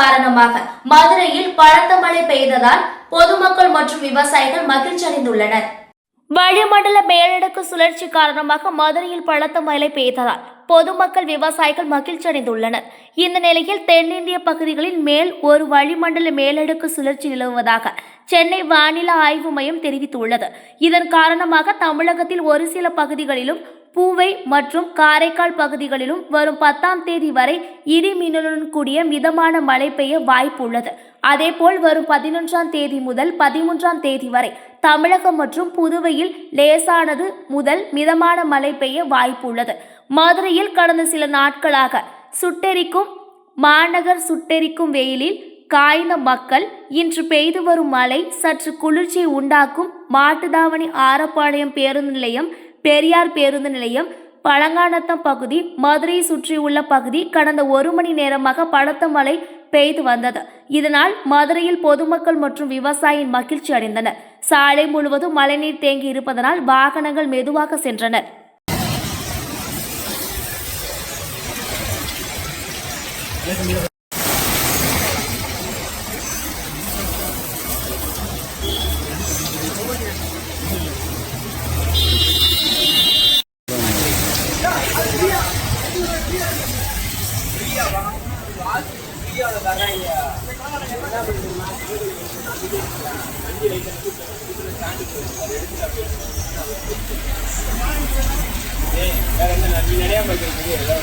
காரணமாக மதுரையில் பலத்த மழை பெய்ததால் பொதுமக்கள் மற்றும் விவசாயிகள் மகிழ்ச்சி அடைந்துள்ளனர். வளிமண்டல மேலடுக்கு சுழற்சி காரணமாக மதுரையில் பலத்த மழை பெய்ததால் பொதுமக்கள் விவசாயிகள் மகிழ்ச்சி அடைந்துள்ளனர். இந்த நிலையில் தென்னிந்திய பகுதிகளில் மேல் ஒரு வளிமண்டல மேலடுக்கு சுழற்சி நிலவுவதாக சென்னை வானிலை ஆய்வு மையம் தெரிவித்துள்ளது. இதன் காரணமாக தமிழகத்தில் ஒரு சில பகுதிகளிலும் பூவை மற்றும் காரைக்கால் பகுதிகளிலும் வரும் பத்தாம் தேதி வரை இடி மின்னலுடன் கூடிய மிதமான மழை பெய்ய வாய்ப்புள்ளது அதேபோல் வரும் பதினொன்றாம் தேதி முதல் பதிமூன்றாம் தேதி வரை தமிழகம் மற்றும் புதுவையில் லேசானது முதல் மிதமான மழை பெய்ய வாய்ப்புள்ளது மதுரையில் கடந்த சில நாட்களாக சுட்டெரிக்கும் மாநகர் சுட்டெரிக்கும் வெயிலில் காய்ந்த மக்கள் இன்று பெய்து வரும் மழை சற்று குளிர்ச்சியை உண்டாக்கும் மாட்டுதாவணி ஆரப்பாளையம் பேருந்து நிலையம் பெரியார் பேருந்து நிலையம் பழங்கானத்தம் பகுதி மதுரையை சுற்றியுள்ள பகுதி கடந்த ஒரு மணி நேரமாக பலத்த மழை பெய்து வந்தது. இதனால் மதுரையில் பொதுமக்கள் மற்றும் விவசாயிகள் மகிழ்ச்சி அடைந்தனர். சாலை முழுவதும் மழைநீர் தேங்கி இருப்பதனால் வாகனங்கள் மெதுவாக சென்றனர். வேற என்ன நிறைய மக்கள்